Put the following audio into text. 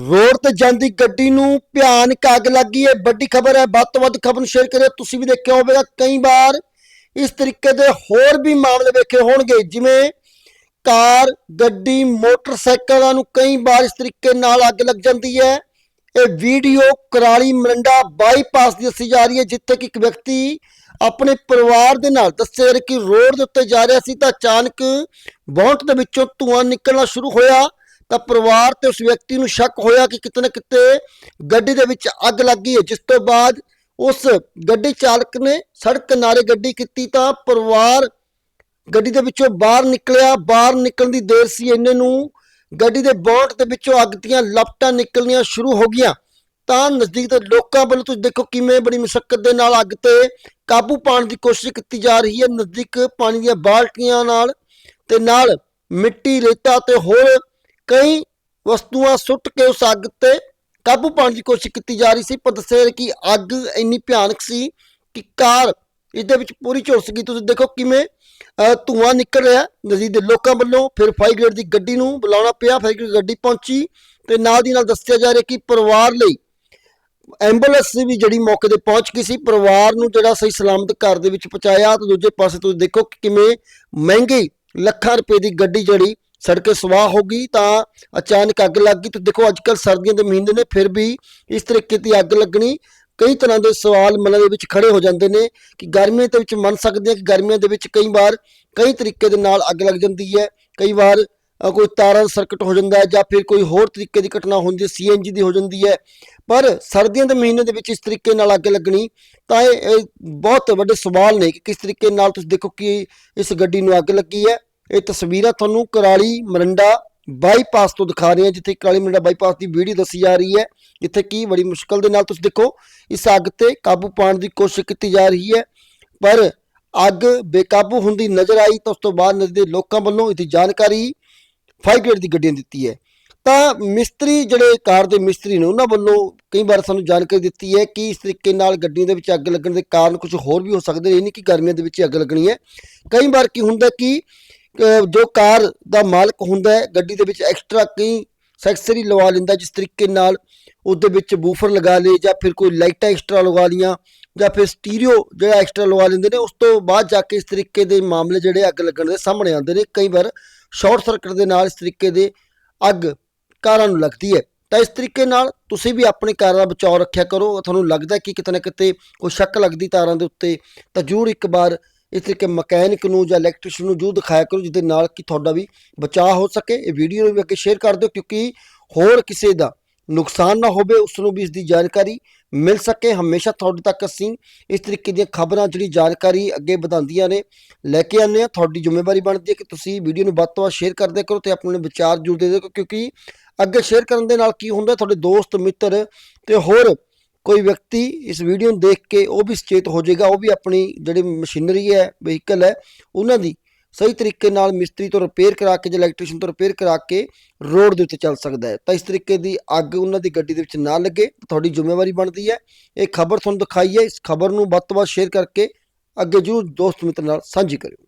Road ਤੇ ਜਾਂਦੀ ਗੱਡੀ ਨੂੰ ਭਿਆਨਕ ਅੱਗ ਲੱਗੀ ਹੈ। ਵੱਡੀ ਖਬਰ ਹੈ, ਵੱਧ ਤੋਂ ਵੱਧ ਖਬਰ ਨੂੰ ਸ਼ੇਅਰ ਕਰਿਓ। ਤੁਸੀਂ ਵੀ ਦੇਖਿਆ ਹੋਵੇਗਾ, ਕਈ ਵਾਰ ਇਸ ਤਰੀਕੇ ਦੇ ਹੋਰ ਵੀ ਮਾਮਲੇ ਵੇਖੇ ਹੋਣਗੇ, ਜਿਵੇਂ ਕਾਰ, ਗੱਡੀ, ਮੋਟਰਸਾਈਕਲਾਂ ਨੂੰ ਕਈ ਵਾਰ ਇਸ ਤਰੀਕੇ ਨਾਲ ਅੱਗ ਲੱਗ ਜਾਂਦੀ ਹੈ। ਇਹ ਵੀਡੀਓ ਕਰਾਲੀ ਮਰੰਡਾ ਬਾਈਪਾਸ ਦੀ ਦੱਸੀ ਜਾ ਰਹੀ ਹੈ, ਜਿੱਥੇ ਕਿ ਇੱਕ ਵਿਅਕਤੀ ਆਪਣੇ ਪਰਿਵਾਰ ਦੇ ਨਾਲ ਦੱਸਿਆ ਕਿ ਰੋਡ ਦੇ ਉੱਤੇ ਜਾ ਰਿਹਾ ਸੀ ਤਾਂ ਅਚਾਨਕ ਬੌਂਟ ਦੇ ਵਿੱਚੋਂ ਧੂੰਆਂ ਨਿਕਲਣਾ ਸ਼ੁਰੂ ਹੋਇਆ। ਤਾਂ ਪਰਿਵਾਰ ਤੇ ਉਸ ਵਿਅਕਤੀ ਨੂੰ ਸ਼ੱਕ ਹੋਇਆ ਕਿ ਕਿਤੇ ਨਾ ਕਿਤੇ ਗੱਡੀ ਦੇ ਵਿੱਚ ਅੱਗ ਲੱਗੀ ਹੈ। ਜਿਸ ਤੋਂ ਬਾਅਦ ਉਸ ਗੱਡੀ ਚਾਲਕ ਨੇ ਸੜਕ ਕਿਨਾਰੇ ਗੱਡੀ ਕੀਤੀ ਤਾਂ ਪਰਿਵਾਰ ਗੱਡੀ ਦੇ ਵਿੱਚੋਂ ਬਾਹਰ ਨਿਕਲਿਆ। ਬਾਹਰ ਨਿਕਲਣ ਦੀ ਦੇਰ ਸੀ। ਇੰਨੇ ਨੂੰ ਗੱਡੀ ਦੇ ਬੌਂਟ ਦੇ ਵਿੱਚੋਂ ਅੱਗ ਦੀਆਂ ਲਪਟਾਂ ਨਿਕਲਣੀਆਂ ਸ਼ੁਰੂ ਹੋ ਗਈਆਂ। ਤਾਂ ਨਜ਼ਦੀਕ ਦੇ ਲੋਕਾਂ ਵੱਲੋਂ ਤੁਸੀਂ ਦੇਖੋ ਕਿਵੇਂ ਬੜੀ ਮੁਸ਼ਕਲ ਦੇ ਨਾਲ ਅੱਗ ਤੇ ਕਾਬੂ ਪਾਉਣ ਦੀ ਕੋਸ਼ਿਸ਼ ਕੀਤੀ ਜਾ ਰਹੀ ਹੈ। ਨਜ਼ਦੀਕ ਪਾਣੀ ਦੀਆਂ ਬਾਲਟੀਆਂ ਨਾਲ ਤੇ ਨਾਲ ਮਿੱਟੀ, ਰੇਤਾ ਤੇ ਹੋਰ ਕਈ ਵਸਤੂਆਂ ਸੁੱਟ ਕੇ ਉਸ ਅੱਗ ਤੇ ਕਾਬੂ ਪਾਉਣ ਦੀ ਕੋਸ਼ਿਸ਼ ਕੀਤੀ ਜਾ ਰਹੀ ਸੀ ਪਰ ਦੱਸਿਆ ਕਿ ਅੱਗ ਇੰਨੀ ਭਿਆਨਕ ਸੀ ਕਿ ਕਾਰ ਇਸ ਵਿੱਚ ਪੂਰੀ ਝੁਲਸ ਗਈ। ਤੁਸੀਂ ਦੇਖੋ ਕਿਵੇਂ ਅਹ, ਧੂੰਆਂ ਨਿਕਲ ਰਿਹਾ ਨਜ਼ਦੀਕ ਦੇ ਲੋਕਾਂ ਵੱਲੋਂ ਫਿਰ ਫਾਇਰ ਬ੍ਰਿਗੇਡ ਦੀ ਗੱਡੀ ਨੂੰ ਬੁਲਾਉਣਾ ਪਿਆ। ਫਾਇਰ ਬ੍ਰਿਗੇਡ ਗੱਡੀ ਪਹੁੰਚੀ ਤੇ ਨਾਲ ਦੀ ਨਾਲ ਦੱਸਿਆ ਜਾ ਰਿਹਾ ਕਿ ਪਰਿਵਾਰ ਲਈ ਐਂਬੂਲੈਂਸ ਵੀ ਜਿਹੜੀ ਮੌਕੇ ਤੇ ਪਹੁੰਚ ਗਈ ਸੀ ਪਰਿਵਾਰ ਨੂੰ ਜਿਹੜਾ ਸਹੀ ਸਲਾਮਤ ਘਰ ਦੇ ਵਿੱਚ ਪਹੁੰਚਾਇਆ। ਤੇ ਦੂਜੇ ਪਾਸੇ ਤੁਸੀਂ ਦੇਖੋ ਕਿ ਕਿਵੇਂ ਮਹਿੰਗੀ ਲੱਖਾਂ ਰੁਪਏ ਦੀ ਗੱਡੀ ਜਿਹੜੀ ਸੜਕੇ ਸਵਾਹ ਹੋ ਗਈ ਤਾਂ ਅਚਾਨਕ ਅੱਗ ਲੱਗ ਗਈ। ਤੇ ਦੇਖੋ ਅੱਜ ਕੱਲ ਸਰਦੀਆਂ ਦੇ ਮਹੀਨੇ ਨੇ, ਫਿਰ ਵੀ ਇਸ ਤਰੀਕੇ ਦੀ ਅੱਗ ਲੱਗਣੀ ਕਈ ਤਰ੍ਹਾਂ ਦੇ ਸਵਾਲ ਮਨਾਂ ਦੇ ਵਿੱਚ ਖੜੇ ਹੋ ਜਾਂਦੇ ਨੇ ਕਿ ਗਰਮੀਆਂ ਦੇ ਵਿੱਚ ਮੰਨ ਸਕਦੇ ਆ ਕਿ ਗਰਮੀਆਂ ਦੇ ਵਿੱਚ ਕਈ ਵਾਰ ਕਈ ਤਰੀਕੇ ਦੇ ਨਾਲ ਅੱਗ ਲੱਗ ਜਾਂਦੀ ਹੈ। ਕਈ ਵਾਰ ਕੋਈ ਤਾਰਾਂ ਦਾ ਸਰਕਟ ਹੋ ਜਾਂਦਾ ਹੈ ਜਾਂ ਫਿਰ ਕੋਈ ਹੋਰ ਤਰੀਕੇ ਦੀ ਘਟਨਾ ਹੁੰਦੀ ਹੈ, ਸੀਐਨਜੀ ਦੀ ਹੋ ਜਾਂਦੀ ਹੈ। ਪਰ ਸਰਦੀਆਂ ਦੇ ਮਹੀਨੇ ਦੇ ਵਿੱਚ ਇਸ ਤਰੀਕੇ ਨਾਲ ਅੱਗ ਲੱਗਣੀ ਤਾਂ ਇਹ ਬਹੁਤ ਵੱਡੇ ਸਵਾਲ ਨੇ ਕਿ ਕਿਸ ਤਰੀਕੇ ਨਾਲ ਤੁਸੀਂ ਦੇਖੋ ਕਿ ਇਸ ਗੱਡੀ ਨੂੰ ਅੱਗ ਲੱਗੀ ਹੈ। ਇਹ ਤਸਵੀਰਾਂ ਤੁਹਾਨੂੰ ਕਰਾਲੀ ਮਰੰਡਾ ਬਾਈਪਾਸ ਤੋਂ ਦਿਖਾ ਰਹੇ ਹਾਂ, ਜਿੱਥੇ ਕਰਾਲੀ ਮਰੰਡਾ ਬਾਈਪਾਸ ਦੀ ਵੀਡੀਓ ਦੱਸੀ ਜਾ ਰਹੀ ਹੈ। ਜਿੱਥੇ ਕੀ ਬੜੀ ਮੁਸ਼ਕਲ ਦੇ ਨਾਲ ਤੁਸੀਂ ਦੇਖੋ, ਇਸ ਅੱਗ ਤੇ ਕਾਬੂ ਪਾਉਣ ਦੀ ਕੋਸ਼ਿਸ਼ ਕੀਤੀ ਜਾ ਰਹੀ ਹੈ। ਪਰ ਅੱਗ ਬੇਕਾਬੂ ਹੁੰਦੀ ਨਜ਼ਰ ਆਈ ਤਾਂ ਉਸ ਤੋਂ ਬਾਅਦ ਨਜ਼ਰ ਦੇ ਲੋਕਾਂ ਵੱਲੋਂ ਇਹਦੀ ਜਾਣਕਾਰੀ, ਫਾਇਰ ਬ੍ਰਿਗੇਡ ਦੀ ਗੱਡੀਆਂ ਦਿੱਤੀ ਹੈ। ਤਾਂ ਮਿਸਤਰੀ ਜਿਹੜੇ ਕਾਰ ਦੇ ਮਿਸਤਰੀ ਨੇ, ਉਹਨਾਂ ਵੱਲੋਂ ਕਈ ਵਾਰ ਸਾਨੂੰ ਜਾਣਕਾਰੀ ਦਿੱਤੀ ਹੈ ਕਿ ਇਸ ਤਰੀਕੇ ਨਾਲ ਗੱਡੀਆਂ ਦੇ ਵਿੱਚ ਅੱਗ ਲੱਗਣ ਦੇ ਕਾਰਨ ਕੁਝ ਹੋਰ ਵੀ ਹੋ ਸਕਦੇ ਨੇ ਇਹ ਨਹੀਂ ਕਿ ਗਰਮੀਆਂ ਦੇ ਵਿੱਚ ਅੱਗ ਲੱਗਣੀ ਹੈ। ਕਈ ਵਾਰ ਕੀ ਹੁੰਦਾ ਕਿ ਜੋ ਕਾਰ ਦਾ ਮਾਲਕ ਹੁੰਦਾ ਹੈ, ਗੱਡੀ ਦੇ ਵਿੱਚ ਐਕਸਟਰਾ ਕਈ ਸੈਕਸਰੀ ਲਵਾ ਲੈਂਦਾ, ਜਿਸ ਤਰੀਕੇ ਨਾਲ ਉਹਦੇ ਵਿੱਚ ਬੂਫਰ ਲਗਾ ਲੇ ਜਾਂ ਫਿਰ ਕੋਈ ਲਾਈਟਾਂ ਐਕਸਟਰਾ ਲਗਾ ਲੀਆਂ ਜਾਂ ਫਿਰ ਸਟੀਰੀਓ ਜਿਹੜਾ ਐਕਸਟਰਾ ਲਵਾ ਲੈਂਦੇ ਨੇ, ਉਸ ਤੋਂ ਬਾਅਦ ਜਾ ਕੇ ਇਸ ਤਰੀਕੇ ਦੇ ਮਾਮਲੇ ਜਿਹੜੇ ਅੱਗ ਲੱਗਣ ਦੇ ਸਾਹਮਣੇ ਆਉਂਦੇ ਨੇ। ਕਈ ਵਾਰ ਸ਼ਾਰਟ ਸਰਕਟ ਦੇ ਨਾਲ ਇਸ ਤਰੀਕੇ ਦੇ ਅੱਗ ਕਾਰਾਂ ਨੂੰ ਲੱਗਦੀ ਹੈ। ਤਾਂ ਇਸ ਤਰੀਕੇ ਨਾਲ ਤੁਸੀਂ ਵੀ ਆਪਣੀ ਕਾਰ ਦਾ ਬਚਾਅ ਰੱਖਿਆ ਕਰੋ। ਤੁਹਾਨੂੰ ਲੱਗਦਾ ਕਿ ਕਿਤੇ ਨਾ ਕਿਤੇ ਕੋਈ ਸ਼ੱਕ ਲੱਗਦੀ ਤਾਰਾਂ ਦੇ ਉੱਤੇ, ਤਾਂ ਜ਼ਰੂਰ ਇੱਕ ਵਾਰ ਇਸ ਤਰੀਕੇ ਮਕੈਨਿਕ ਨੂੰ ਜਾਂ ਇਲੈਕਟ੍ਰੀਸ਼ੀਅਨ ਨੂੰ ਜ਼ਰੂਰ ਦਿਖਾਇਆ ਕਰੋ, ਜਿਹਦੇ ਨਾਲ ਕਿ ਤੁਹਾਡਾ ਵੀ ਬਚਾਅ ਹੋ ਸਕੇ। ਇਹ ਵੀਡੀਓ ਨੂੰ ਵੀ ਅੱਗੇ ਸ਼ੇਅਰ ਕਰ ਦਿਓ, ਕਿਉਂਕਿ ਹੋਰ ਕਿਸੇ ਦਾ ਨੁਕਸਾਨ ਨਾ ਹੋਵੇ, ਉਸ ਨੂੰ ਵੀ ਇਸ ਦੀ ਜਾਣਕਾਰੀ ਮਿਲ ਸਕੇ। ਹਮੇਸ਼ਾ ਤੁਹਾਡੇ ਤੱਕ ਅਸੀਂ ਇਸ ਤਰੀਕੇ ਦੀਆਂ ਖਬਰਾਂ ਜਿਹੜੀ ਜਾਣਕਾਰੀ ਅੱਗੇ ਵਧਾਉਂਦੀਆਂ ਨੇ, ਲੈ ਕੇ ਆਉਂਦੇ ਹਾਂ। ਤੁਹਾਡੀ ਜ਼ਿੰਮੇਵਾਰੀ ਬਣਦੀ ਹੈ ਕਿ ਤੁਸੀਂ ਵੀਡੀਓ ਨੂੰ ਵੱਧ ਤੋਂ ਵੱਧ ਸ਼ੇਅਰ ਕਰਦੇ ਕਰੋ ਤੇ ਆਪਣੇ ਵਿਚਾਰ ਜ਼ਰੂਰ ਦੇ ਦਿਓ, ਕਿਉਂਕਿ ਅੱਗੇ ਸ਼ੇਅਰ ਕਰਨ ਦੇ ਨਾਲ ਕੀ ਹੁੰਦਾ, ਤੁਹਾਡੇ ਦੋਸਤ, ਮਿੱਤਰ ਤੇ ਹੋਰ ਕੋਈ ਵਿਅਕਤੀ ਇਸ ਵੀਡੀਓ ਨੂੰ ਦੇਖ ਕੇ ਉਹ ਵੀ ਸੁਚੇਤ ਹੋ ਜਾਏਗਾ, ਉਹ ਵੀ ਆਪਣੀ ਜਿਹੜੀ ਮਸ਼ੀਨਰੀ ਹੈ ਵਹੀਕਲ ਹੈ, ਉਹਨਾਂ ਦੀ ਸਹੀ ਤਰੀਕੇ ਨਾਲ ਮਿਸਤਰੀ ਤੋਂ ਰਿਪੇਅਰ ਕਰਾ ਕੇ ਜਾਂ ਇਲੈਕਟ੍ਰੀਸ਼ੀਅਨ ਤੋਂ ਰਿਪੇਅਰ ਕਰਾ ਕੇ ਰੋਡ ਦੇ ਉੱਤੇ ਚੱਲ ਸਕਦਾ ਹੈ। ਤਾਂ ਇਸ ਤਰੀਕੇ ਦੀ ਅੱਗ ਉਹਨਾਂ ਦੀ ਗੱਡੀ ਦੇ ਵਿੱਚ ਨਾ ਲੱਗੇ, ਤੁਹਾਡੀ ਜ਼ਿੰਮੇਵਾਰੀ ਬਣਦੀ ਹੈ। ਇਹ ਖਬਰ ਤੁਹਾਨੂੰ ਦਿਖਾਈ ਹੈ, ਇਸ ਖਬਰ ਨੂੰ ਵੱਧ ਤੋਂ ਵੱਧ ਸ਼ੇਅਰ ਕਰਕੇ ਅੱਗੇ ਜਰੂਰ ਦੋਸਤ ਮਿੱਤਰ ਨਾਲ ਸਾਂਝੀ ਕਰਿਓ।